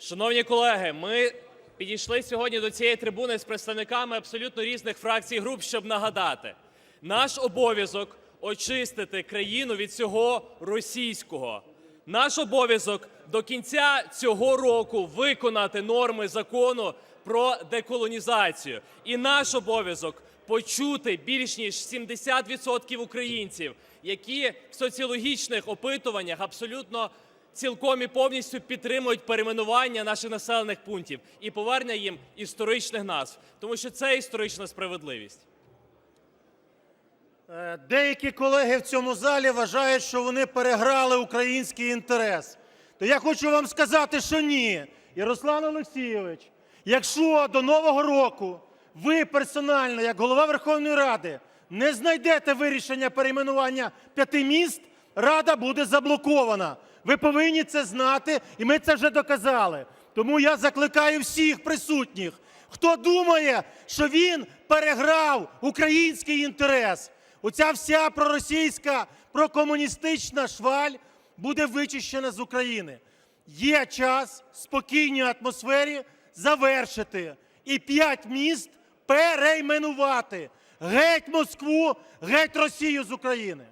Шановні колеги, ми підійшли сьогодні до цієї трибуни з представниками абсолютно різних фракцій і груп, щоб нагадати: наш обов'язок очистити країну від всього російського. Наш обов'язок до кінця цього року виконати норми закону про деколонізацію. І наш обов'язок почути більш ніж 70% українців, які в соціологічних опитуваннях абсолютно цілком і повністю підтримують перейменування наших населених пунктів і повернення їм історичних назв, тому що це історична справедливість. Е, Деякі колеги в цьому залі вважають, що вони переграли український інтерес. То я хочу вам сказати, що ні. Ярослав Олексійович, якщо до Нового року ви персонально, як голова Верховної Ради, не знайдете вирішення перейменування п'яти міст, Рада буде заблокована. Ви повинні це знати, і ми це вже доказали. Тому я закликаю всіх присутніх, хто думає, що він переграв український інтерес. Оця вся проросійська, прокомуністична шваль буде вичищена з України. Є час в спокійній атмосфері завершити і п'ять міст перейменувати. Геть Москву, геть Росію з України.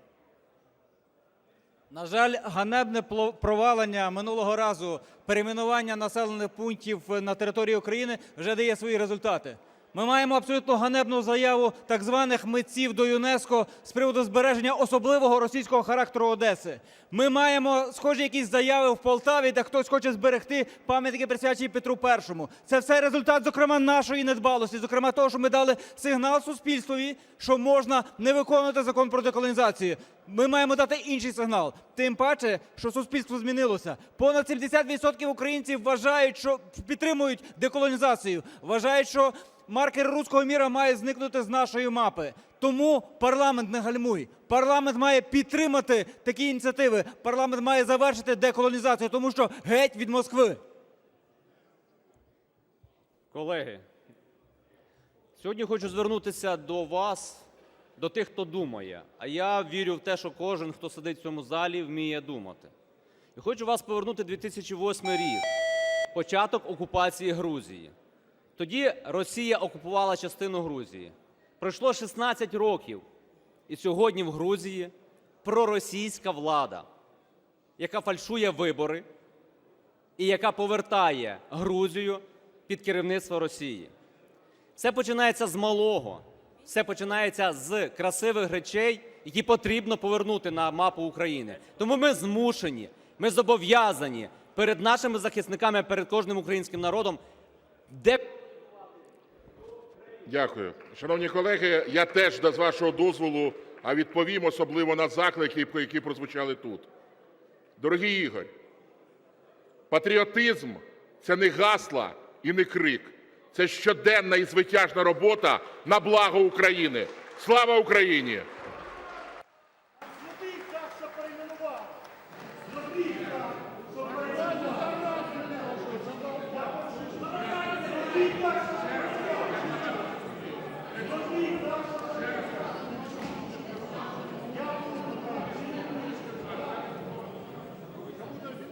На жаль, ганебне провалення минулого разу перейменування населених пунктів на території України вже дає свої результати. Ми маємо абсолютно ганебну заяву так званих митців до ЮНЕСКО з приводу збереження особливого російського характеру Одеси. Ми маємо схожі якісь заяви в Полтаві, де хтось хоче зберегти пам'ятники присвячені Петру І. Це все результат, зокрема, нашої недбалості, зокрема того, що ми дали сигнал суспільствові, що можна не виконувати закон про деколонізацію. Ми маємо дати інший сигнал. Тим паче, що суспільство змінилося. Понад 70% українців вважають, що підтримують деколонізацію, вважають, що маркер руського міра має зникнути з нашої мапи. Тому парламент не гальмуй. Парламент має підтримати такі ініціативи. Парламент має завершити деколонізацію, тому що геть від Москви. Колеги, сьогодні хочу звернутися до вас, до тих, хто думає. А я вірю в те, що кожен, хто сидить в цьому залі, вміє думати. І хочу вас повернути 2008 рік, початок окупації Грузії. Тоді Росія окупувала частину Грузії. Пройшло 16 років, і сьогодні в Грузії проросійська влада, яка фальшує вибори, і яка повертає Грузію під керівництво Росії. Все починається з малого, все починається з красивих речей, які потрібно повернути на мапу України. Тому ми змушені, ми зобов'язані перед нашими захисниками, перед кожним українським народом, де Дякую. Шановні колеги, я теж з вашого дозволу відповім особливо на заклики, які прозвучали тут. Дорогий Ігор, патріотизм це не гасла і не крик. Це щоденна і звитяжна робота на благо України. Слава Україні!